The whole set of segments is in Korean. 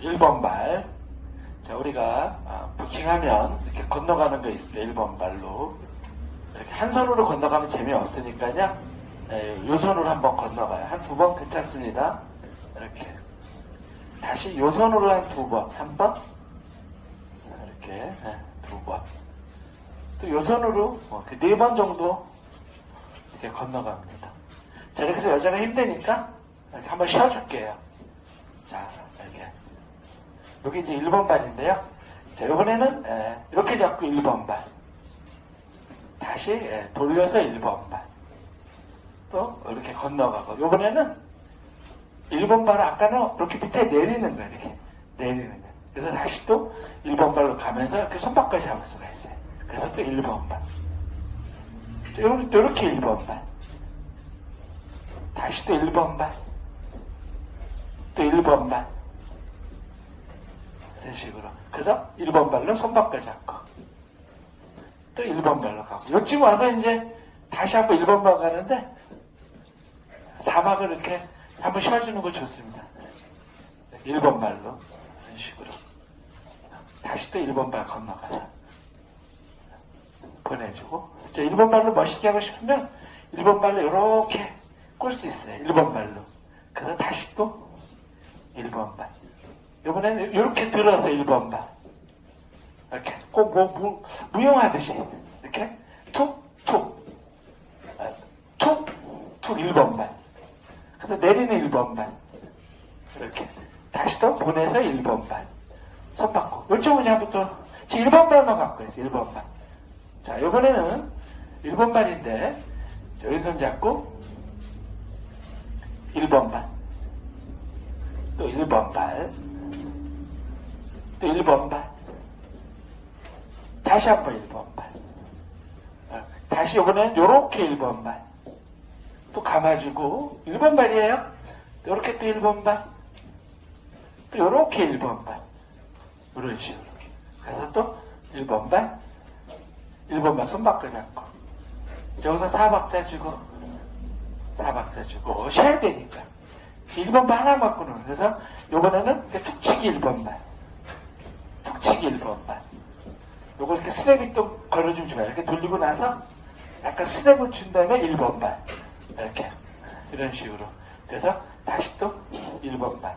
1번 발. 자, 우리가 아, 부킹하면 이렇게 건너가는 거 있어요. 1번 발로. 이렇게 한 손으로 건너가면 재미없으니까요. 예, 요 손으로 한번 건너가요. 한 두 번 괜찮습니다. 이렇게. 다시 요 손으로 한 두 번. 한 번. 이렇게 예, 두 번. 또 요 손으로 네번 정도 이렇게 건너갑니다. 자, 이렇게 해서 여자가 힘드니까 한번 쉬어줄게요. 자, 이렇게. 여기 이제 1번 발인데요. 자, 이번에는 예, 이렇게 잡고 1번 발. 다시 예, 돌려서 1번 발. 또 이렇게 건너가고. 이번에는 1번 발을 아까는 이렇게 밑에 내리는 거예요. 이렇게 내리는 거예요. 그래서 다시 또 1번 발로 가면서 이렇게 손바까지 잡을 수가 있어요. 그래서 또 1번 발. 자, 이렇게, 이렇게 1번 발. 다시 또 1번 발. 또 1번 발. 이런 식으로. 그래서 1번 발로 손바닥 잡고. 또 1번 발로 가고. 요쯤 와서 이제 다시 한번 1번 발 가는데 사막을 이렇게 한번 쉬어주는 거 좋습니다. 1번 발로. 이런 식으로. 다시 또 1번 발 건너가서 보내주고. 자, 1번 발로 멋있게 하고 싶으면 1번 발로 이렇게 꼴수 있어요. 1번 발로. 그래서 다시 또 1번 발. 이번에는 이렇게 들어서 1번 발. 이렇게 꼭 뭐, 무, 무용하듯이 이렇게 툭, 툭, 아, 툭, 툭 1번 발. 그래서 내리는 1번 발. 이렇게. 다시 또 보내서 1번 발. 손 받고. 이쪽은 또, 지금 1번 발만 갖고 있어요. 1번 발. 자, 이번에는 1번 발인데, 자, 왼손 잡고, 1번 발. 또 1번 발. 또 1번 발. 다시 한번 1번 발. 어, 다시 이번엔 요렇게 1번 발. 또 감아주고 1번 발이에요. 요렇게 또 1번 발. 또 요렇게 1번 발. 이런 식으로. 그래서 또 1번 발. 1번 발 손바꿔 잡고. 여기서 4박자 주고 4박자 주고 쉬어야 되니까. 1번 발 하나 맞고는 그래서 요번에는 툭치기 1번 발. 툭치기 1번 발. 요걸 이렇게 스냅이 또 걸어주면 좋아요. 이렇게 돌리고 나서 약간 스냅을 준 다음에 1번 발. 이렇게. 이런 식으로. 그래서 다시 또 1번 발.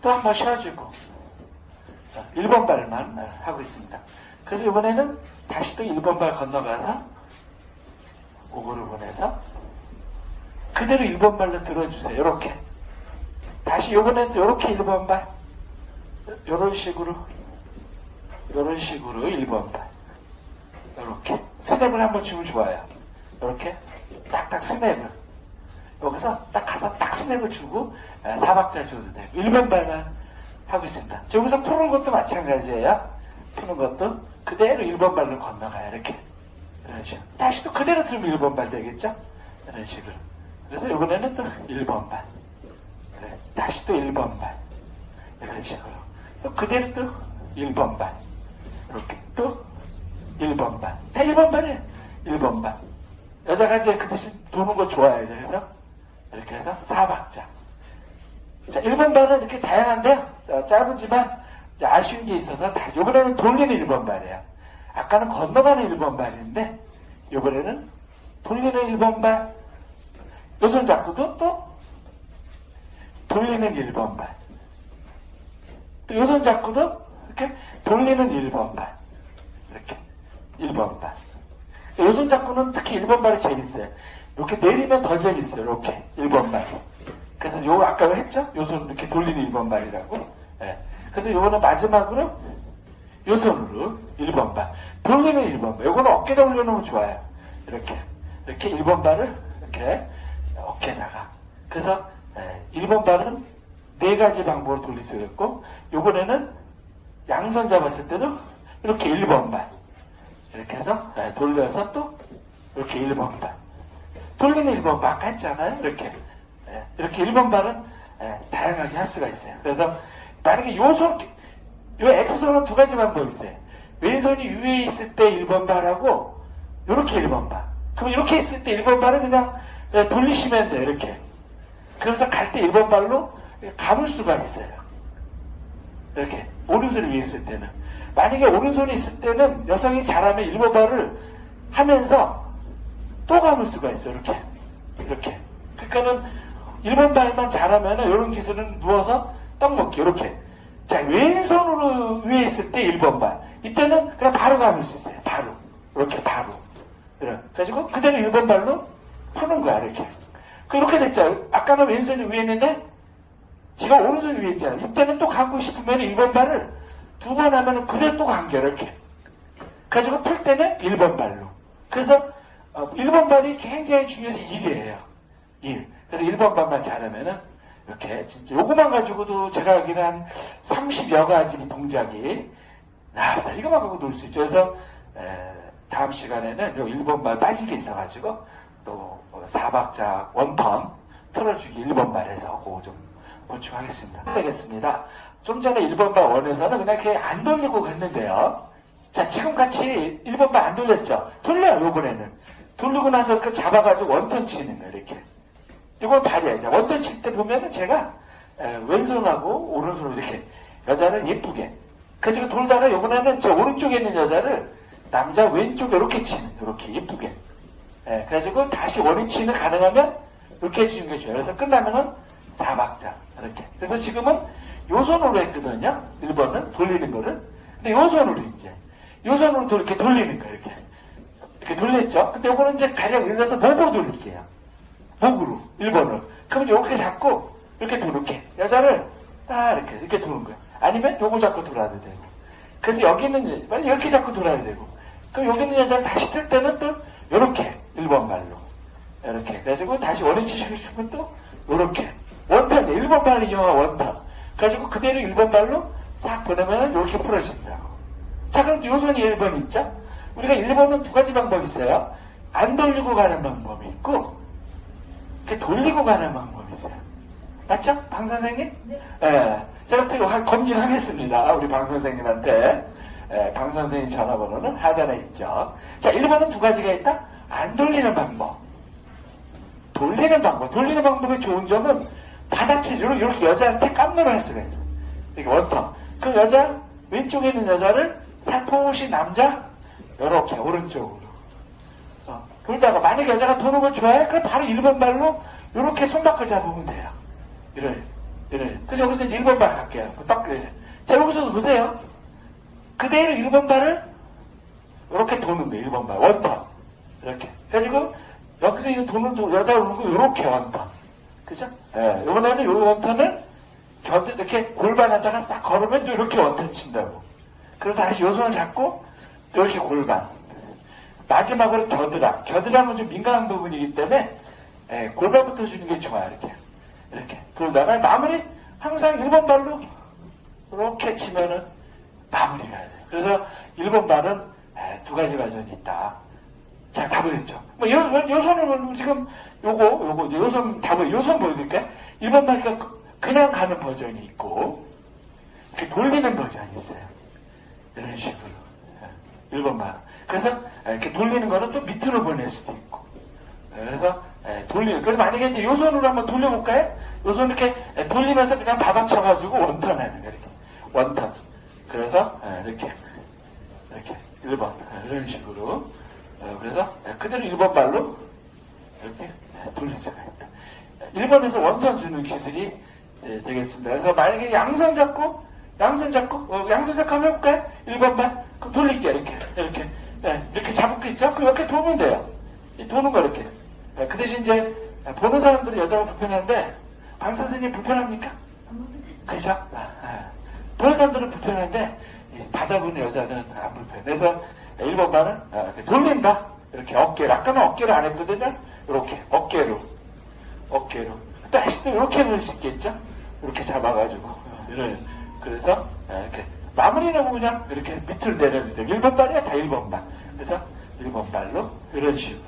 또한 번 쉬어주고. 자, 1번 발만 하고 있습니다. 그래서 이번에는 다시 또 1번 발 건너가서 오고를 보내서 그대로 1번 발로 들어주세요. 이렇게. 다시 요번엔 또 이렇게 1번 발. 이런 식으로 이런 식으로 1번 발. 이렇게. 스냅을 한번 주면 좋아요. 이렇게 딱딱 스냅을. 여기서 딱 가서 딱 스냅을 주고 아, 사박자 줘도 돼요. 1번 발만 하고 있습니다. 여기서 푸는 것도 마찬가지예요. 푸는 것도 그대로 1번 발로 건너가요. 이렇게. 이런. 다시 또 그대로 들면 1번 발 되겠죠? 이런 식으로. 그래서 이번에는 또 1번 발. 다시 또 1번 발. 이런 식으로. 또 그대로 또 1번 발. 이렇게 또 1번 발. 다 1번 발이에요. 1번 발. 여자가 이제 그 대신 도는 거 좋아해요. 그래서 이렇게 해서 4박자. 자, 1번 발은 이렇게 다양한데요. 자, 짧은지만 아쉬운 게 있어서 다, 요번에는 돌리는 1번 발이에요. 아까는 건너가는 1번 발인데, 요번에는 돌리는 1번 발. 요손 잡고도 또 돌리는 1번 발. 또 요손 잡고도 이렇게 돌리는 1번 발. 이렇게 1번 발. 요손 잡고는 특히 1번 발이 재밌어요. 이렇게 내리면 더 재밌어요. 이렇게 1번 발. 그래서 요 아까 했죠? 요손 이렇게 돌리는 1번 발이라고. 예. 그래서 요거는 마지막으로 요 손으로 1번 발. 돌리는 1번 발. 요거는 어깨에 올려놓으면 좋아요. 이렇게. 이렇게 1번 발을 이렇게 어깨에다가. 그래서 1번 발은 네 가지 방법으로 돌릴 수 있고, 요번에는 양손 잡았을 때도 이렇게 1번 발. 이렇게 해서 예, 돌려서 또 이렇게 1번 발. 돌리는 1번 발 아까 했잖아요. 이렇게. 예, 이렇게 1번 발은 예, 다양하게 할 수가 있어요. 그래서 만약에 요 손, 요 X손은 두 가지 방법이 있어요. 왼손이 위에 있을 때 1번 발하고 이렇게 1번 발. 그럼 이렇게 있을 때 1번 발은 그냥 예, 돌리시면 돼요. 이렇게. 그래서 갈때 1번 발로 감을 수가 있어요. 이렇게 오른손 위에 있을 때는. 만약에 오른손이 있을 때는 여성이 잘하면 1번 발을 하면서 또 감을 수가 있어요. 이렇게. 이렇게. 그러니까는 1번 발만 잘하면 이런 기술은 누워서 떡 먹기. 이렇게. 자 왼손으로 위에 있을 때 1번 발. 이때는 그냥 바로 감을 수 있어요. 바로. 이렇게 바로. 그래 가지고 그대로 1번 발로 푸는 거야 이렇게 그렇게 됐죠. 아까는 왼손이 위에 있는데 지금 오른손 위에 있잖아요. 이때는 또 감고 싶으면 1번 발을 두 번 하면은 그대로 또 감겨 이렇게. 가지고 풀 때는 1번 발로. 그래서 어, 1번 발이 굉장히 중요해서 1이에요. 1 그래서 1번 발만 잘하면은 이렇게 진짜 요거만 가지고도 제가 알기로 한 30여 가지 동작이 나와서 이거만 갖고 놀 수 있죠. 그래서 에, 다음 시간에는 요 1번 발 빠지게 있어가지고 또 어, 사박자 원턴 틀어주기 1번 발에서 그거 좀 보충하겠습니다. 되겠습니다. 좀 전에 1번 발 원에서는 그냥 이렇게 안 돌리고 갔는데요. 자, 지금 같이 1번 발안 돌렸죠? 돌려요, 요번에는. 돌리고 나서 그 잡아가지고 원턴 치는 거예요, 이렇게. 이건 발이야. 원턴 칠 때 보면은 제가 에, 왼손하고 오른손으로 이렇게 여자를 예쁘게. 그래서 돌다가 요번에는 저 오른쪽에 있는 여자를 남자 왼쪽에 이렇게 치는, 이렇게 예쁘게. 예, 그래가지고 다시 원위치는 가능하면 이렇게 해주는 게 좋아요. 그래서 끝나면은 사박자 이렇게. 그래서 지금은 요 손으로 했거든요. 1번은 돌리는 거를. 근데 요 손으로 이제 요 손으로 도 이렇게 돌리는 거예요. 이렇게 이렇게 돌렸죠. 근데 요거는 이제 가령 예를 들어서 목으로 돌릴게요. 목으로 1번을. 그럼 이렇게 잡고 이렇게 도는 게 여자를 딱 이렇게 이렇게 도는 거예요. 아니면 요거 잡고 돌아도 되고. 그래서 여기 있는 빨리 이렇게 잡고 돌아야 되고. 그럼 여기 있는 여자를 다시 틀 때는 또 요렇게 1번 말로 이렇게 그래가지고 다시 원위치 시키고 싶으면 또 원탄 1번 발 이용한 원탄 그래가지고 그대로 1번 발로 싹 보내면 이렇게 풀어진다고 자 그럼 요 손이 1번 있죠 우리가 1번은 두 가지 방법이 있어요 안 돌리고 가는 방법이 있고 이렇게 돌리고 가는 방법이 있어요 맞죠? 방 선생님? 네. 예. 제가 한- 검증하겠습니다. 우리 방 선생님한테. 예, 방 선생님 전화번호는 하단에 있죠. 자, 1번은 두 가지가 있다. 안 돌리는 방법. 돌리는 방법. 돌리는 방법의 좋은 점은 바닥치기로 이렇게 여자한테 깜놀을 할 수가 있어요. 이렇게 원터. 그 여자, 왼쪽에 있는 여자를 살포시 남자, 이렇게 오른쪽으로. 어, 돌다가 만약에 여자가 도는 걸 좋아해? 그럼 바로 1번 발로 이렇게 손바닥 잡으면 돼요. 이래, 이래. 그래서 여기서 이제 1번 발 갈게요. 딱 그래. 자, 여기서 보세요. 그대로 1번 발을 이렇게 도는 거예요. 1번 발. 원턴. 이렇게. 그래가지고 여기서 이 도, 여자 거 이렇게 원턴. 그죠? 예. 이번에는 요 원턴을 곁에 이렇게 골반에다가 싹 걸으면 또 이렇게 원턴 친다고. 그래서 다시 요 손을 잡고 또 이렇게 골반. 마지막으로 겨드랑. 겨드랑은 좀 민감한 부분이기 때문에 예, 골반부터 주는 게 좋아요. 이렇게. 이렇게. 그러다가 마무리 항상 1번 발로 이렇게 치면은 마무리가 돼요. 그래서 1번 발은 에, 두 가지 버전이 있다. 자, 다 보였죠? 뭐, 요, 요, 요 보면 지금 요거, 요거, 요손 다 보여. 요손 보여드릴까요? 1번 발가 그- 그냥 가는 버전이 있고, 이렇게 돌리는 버전이 있어요. 이런 식으로. 1번 발. 그래서 에, 이렇게 돌리는 거는 또 밑으로 보낼 수도 있고. 에, 그래서 에, 돌리는. 그래서 만약에 이제 요 손으로 한번 돌려볼까요? 요 손 이렇게 에, 돌리면서 그냥 받아쳐가지고 원턴 하는 거예요. 이렇게. 원턴. 그래서 에, 이렇게. 이렇게. 1번. 이런 식으로. 어, 그래서 에, 그대로 1번 발로 이렇게 에, 돌릴 수가 있다. 1번에서 원선 주는 기술이 에, 되겠습니다. 그래서 만약에 양손 잡고, 양손 잡고, 어, 양손 잡고 한번 해볼까요? 1번 발. 그럼 돌릴게요. 이렇게. 이렇게. 예, 이렇게 잡고 있죠? 그럼 이렇게 도면 돼요. 이 도는 거 이렇게. 예, 그 대신 이제 보는 사람들은 여자가 불편한데, 방 선생님 불편합니까? 그죠? 아, 아. 보는 사람들은 불편한데, 이 받아보는 여자는 안 불편해. 그래서 1번 발은 아, 이렇게 돌린다. 이렇게 어깨로. 아까는 어깨로 안 했거든요? 이렇게. 어깨로. 어깨로. 또 다시 또 이렇게 넣을 수 있겠죠? 이렇게 잡아가지고. 어, 이런. 그래서 아, 이렇게. 마무리는 그냥 이렇게 밑으로 돼요. 1번 발이야, 다 1번 발. 그래서 1번 발로 이런 식으로.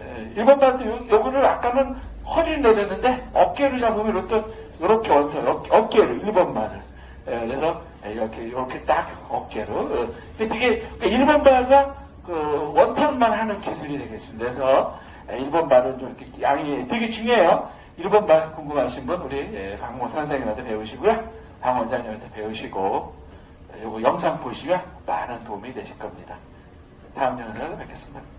에, 1번 발도 요, 요거를 아까는 허리를 내렸는데 어깨를 잡으면 이렇게, 이렇게 어깨, 어깨로 1번 발을. 에, 그래서 이렇게, 이렇게 딱 어깨로. 어, 근데 이게 1번 발과 그 원턴만 하는 기술이 되겠습니다. 그래서 1번 발은 좀 이렇게 양이 되게 중요해요. 1번 발 궁금하신 분 우리 예, 강모 선생님한테 배우시고요. 강 원장님한테 배우시고 요거 영상 보시면 많은 도움이 되실 겁니다. 다음 영상에서 뵙겠습니다.